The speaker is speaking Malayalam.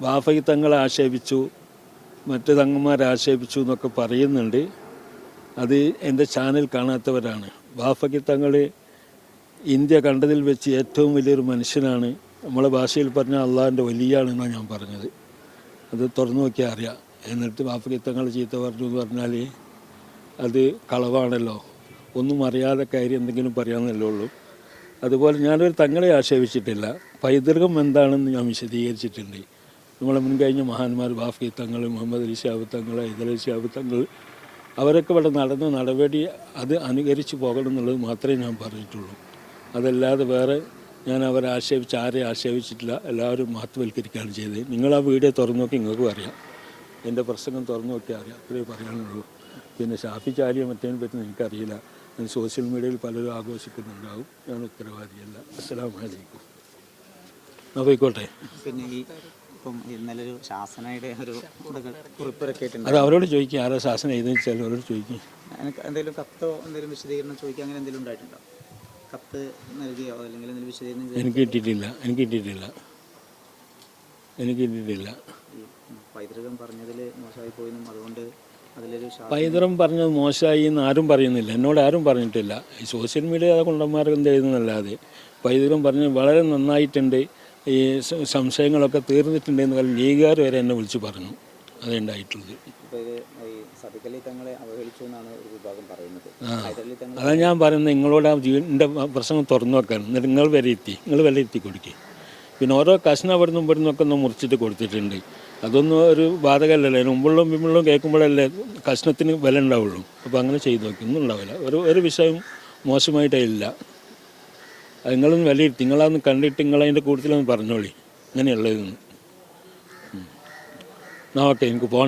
വാഫകി തങ്ങളെ ആക്ഷേപിച്ചു മറ്റ് തങ്ങന്മാരെ ആക്ഷേപിച്ചു എന്നൊക്കെ പറയുന്നുണ്ട്. അത് എന്റെ ചാനൽ കാണാത്തവരാണ്. വാഫയ്ക്ക് തങ്ങൾ ഇന്ത്യ കണ്ടതിൽ വെച്ച് ഏറ്റവും വലിയൊരു മനുഷ്യനാണ്. നമ്മളെ ഭാഷയിൽ പറഞ്ഞ അള്ളാഹിന്റെ വലിയാണെന്നാണ് ഞാൻ പറഞ്ഞത്. അത് തുറന്നു നോക്കിയാൽ അറിയാം. എന്നിട്ട് വാഫയ്ക്ക് തങ്ങൾ ചീത്ത പറഞ്ഞു എന്ന് പറഞ്ഞാൽ അത് കളവാണല്ലോ. ഒന്നും അറിയാതെ കാര്യം എന്തെങ്കിലും പറയാമെന്നല്ലേ ഉള്ളൂ. അതുപോലെ ഞാനൊരു തങ്ങളെ ആക്ഷേപിച്ചിട്ടില്ല പൈതൃകം എന്താണെന്ന് ഞാൻ വിശദീകരിച്ചിട്ടുണ്ട്. നമ്മളെ മുൻകഴിഞ്ഞ മഹാന്മാർ ബാഫി തങ്ങൾ മുഹമ്മദ് അലി ഷാബ് തങ്ങൾ ഇദലി ഷാബ് തങ്ങൾ അവരൊക്കെ ഇവിടെ നടന്ന നടപടി അത് അനുകരിച്ച് പോകണം എന്നുള്ളത് മാത്രമേ ഞാൻ പറഞ്ഞിട്ടുള്ളൂ. അതല്ലാതെ വേറെ ഞാൻ അവരെ ആക്ഷേപിച്ച് ആരെയും ആക്ഷേപിച്ചിട്ടില്ല എല്ലാവരും മഹത്വവൽക്കരിക്കുകയാണ് ചെയ്തത്. നിങ്ങൾ ആ വീഡിയോ തുറന്നു നോക്കി നിങ്ങൾക്കും അറിയാം. എന്റെ പ്രസംഗം തുറന്നു നോക്കിയാൽ അറിയാം അത്രയേ പറയാനുള്ളൂ. പിന്നെ ഷാഫി ചാരിയെ മറ്റേതിനെ പറ്റി എനിക്കറിയില്ല ഞാൻ സോഷ്യൽ മീഡിയയിൽ പലരും ആഘോഷിക്കുന്നുണ്ടാവും. ഞാൻ ഉത്തരവാദിയല്ല. അസ്സലാമു അലൈക്കും. എന്നാൽ പോയിക്കോട്ടെ? പിന്നെ ഇപ്പം ഇന്നലെ ഒരു ശാസനയുടെ ഒരു കുറിപ്പിറക്കിയിട്ടുണ്ട് അത് അവരോട് ചോദിക്കും ആരോ ശാസനം എഴുതുന്ന വെച്ചാൽ അവരോട് ചോദിക്കും. എനിക്ക് എന്തെങ്കിലും കത്തോ എന്തെങ്കിലും വിശദീകരണം ചോദിക്കുക അങ്ങനെ എന്തെങ്കിലും ഉണ്ടായിട്ടുണ്ടോ? കത്ത് നൽകിയോ അല്ലെങ്കിൽ എന്തെങ്കിലും വിശദീകരണം എനിക്ക് കിട്ടിയിട്ടില്ല എനിക്ക് കിട്ടിയിട്ടില്ല. എനിക്ക് കിട്ടിയിട്ടില്ല. പൈതൃകം പറഞ്ഞതിൽ മോശമായി പോയെന്നും അതുകൊണ്ട് അതിലൊരു പൈതൃകം പറഞ്ഞത് മോശമായി എന്ന് ആരും പറയുന്നില്ല. എന്നോട് ആരും പറഞ്ഞിട്ടില്ല. ഈ സോഷ്യൽ മീഡിയ കൊണ്ടന്മാർ എന്ത് എഴുതുന്നല്ലാതെ പൈതൃകം പറഞ്ഞ് വളരെ നന്നായിട്ടുണ്ട്. ഈ സംശയങ്ങളൊക്കെ തീർന്നിട്ടുണ്ട് എന്ന് പറഞ്ഞ് ലീഗുകാർ വരെ എന്നെ വിളിച്ചു പറഞ്ഞു. അതുണ്ടായിട്ടുള്ളത് അതാണ് ഞാൻ പറയുന്നത് നിങ്ങളോട് ആ ജീവന്റെ പ്രസംഗം തുറന്നു വെക്കാൻ. എന്നിട്ട് നിങ്ങൾ വിലയിരുത്തി നിങ്ങൾ വിലയിരുത്തി കൊടുക്കുക പിന്നെ ഓരോ കഷ്ണം അവിടുന്ന് ഇവിടുന്ന് ഒക്കെ ഒന്ന് മുറിച്ചിട്ട് കൊടുത്തിട്ടുണ്ട്. അതൊന്നും ഒരു ബാധകമല്ലല്ലേ മുമ്പുള്ളും പിമ്പുള്ളും കേൾക്കുമ്പോഴല്ലേ കഷ്ണത്തിന് വില ഉണ്ടാവുള്ളൂ. അപ്പോൾ അങ്ങനെ ചെയ്തു നോക്കി. ഒന്നും ഉണ്ടാവില്ല. ഒരു ഒരു വിഷയം മോശമായിട്ടില്ല നിങ്ങളൊന്ന് വിലയിരുത്തി നിങ്ങളതൊന്ന് കണ്ടിട്ട് നിങ്ങളതിന്റെ കൂട്ടത്തിലൊന്ന് പറഞ്ഞോളി. അങ്ങനെയുള്ളതെന്ന് എന്നാ ഓക്കെ എനിക്ക് പോകണം